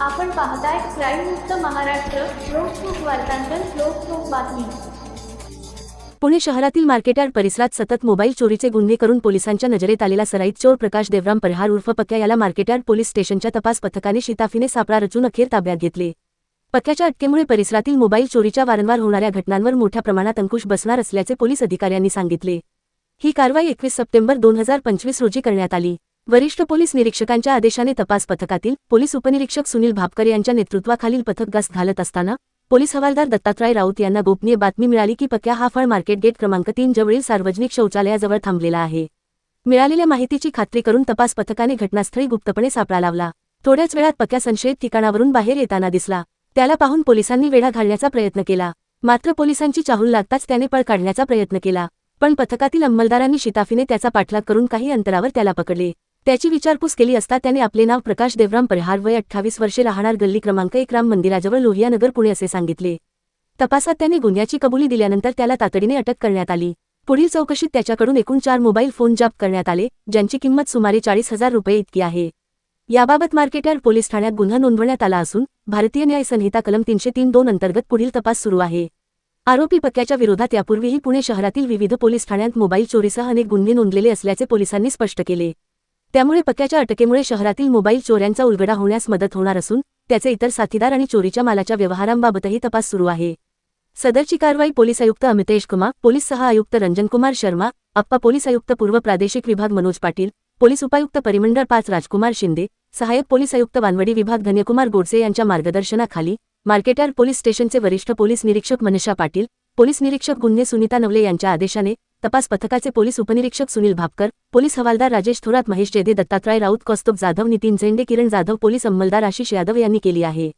आपण पाहताय क्राईम मुक्त महाराष्ट्र लोकसुख वार्तांकन लोकसुख बातमी. पुणे शहरातील मार्केटयार्ड परिसरात सतत मोबाईल चोरीचे गुन्हे करून पोलिसांच्या नजरेत आलेला सराईत चोर प्रकाश देवराम परहार उर्फ पक्या याला मार्केटयार्ड पोलीस स्टेशनच्या तपास पथकाने शिताफीने सापळा रचून अखेर ताब्यात घेतले. पक्याच्या अटकेमुळे परिसरातील मोबाईल चोरीच्या वारंवार होणाऱ्या घटनांवर मोठ्या प्रमाणात अंकुश बसणार असल्याचे पोलीस अधिकाऱ्यांनी सांगितले. ही कारवाई एकवीस सप्टेंबर दोन हजार पंचवीस रोजी करण्यात आली. वरिष्ठ पोलीस निरीक्षकांच्या आदेशाने तपास पथकातील पोलीस उपनिरीक्षक सुनील भापकर यांच्या नेतृत्वाखालील पथक गस्त घालत असताना पोलीस हवालदार दत्तात्रय राऊत यांना गोपनीय बातमी मिळाली की पक्या हा फळ मार्केट गेट क्रमांक तीन जवळील सार्वजनिक शौचालयाजवळ थांबलेला आहे. मिळालेल्या माहितीची खात्री करून तपास पथकाने घटनास्थळी गुप्तपणे सापळा लावला. थोड्याच वेळात पक्या संशयित ठिकाणावरून बाहेर येताना दिसला. त्याला पाहून पोलिसांनी वेढा घालण्याचा प्रयत्न केला. मात्र पोलिसांची चाहूल लागताच त्याने पळ काढण्याचा प्रयत्न केला. पण पथकातील अंमलदारांनी शिताफीने त्याचा पाठलाग करून काही अंतरावर त्याला पकडले. त्याची विचारपूस केली असता त्याने आपले नाव प्रकाश देवराम परिहार वय अठ्ठावीस वर्षे राहणार गल्ली क्रमांक एक राम मंदिराजवळ लोहियानगर पुणे असे सांगितले. तपासात त्याने गुन्ह्याची कबुली दिल्यानंतर त्याला तातडीने अटक करण्यात आली. पुढील चौकशीत त्याच्याकडून एकूण चार मोबाईल फोन जप्त करण्यात आले ज्यांची किंमत सुमारे चाळीस हजार रुपये इतकी आहे. याबाबत मार्केटयार्ड पोलीस ठाण्यात गुन्हा नोंदवण्यात आला असून भारतीय न्याय संहिता कलम तीनशे तीन दोन अंतर्गत पुढील तपास सुरू आहे. आरोपी पक्क्याच्या विरोधात यापूर्वीही पुणे शहरातील विविध पोलीस ठाण्यात मोबाईल चोरीसह अनेक गुन्हे नोंदलेले असल्याचे पोलिसांनी स्पष्ट केले. त्यामुळे पक्क्याच्या अटकेमुळे शहरातील मोबाईल चोऱ्यांचा उलगडा होण्यास मदत होणार असून त्याचे इतर साथीदार आणि चोरीच्या मालाच्या व्यवहारांबाबतही तपास सुरू आहे. सदरची कारवाई पोलीस आयुक्त अमितेश कुमार पोलीस सह आयुक्त रंजनकुमार शर्मा अप्पा पोलीस आयुक्त पूर्व प्रादेशिक विभाग मनोज पाटील पोलीस उपायुक्त परिमंडळ पाच राजकुमार शिंदे सहाय्यक पोलीस आयुक्त वानवडी विभाग धन्यकुमार गोडसे यांच्या मार्गदर्शनाखाली मार्केटयार्ड पोलीस स्टेशनचे वरिष्ठ पोलीस निरीक्षक मनीषा पाटील पोलीस निरीक्षक गुन्हे सुनीता नवले यांच्या आदेशाने तपास पथकाचे पोलीस उपनिरीक्षक सुनील भापकर पोलीस हवालदार राजेश थोरात महेश जेदे दत्तात्रय राऊत कौस्तुभ जाधव नितीन झेंडे किरण जाधव पोलीस अंमलदार आशिष यादव यांनी केली आहे.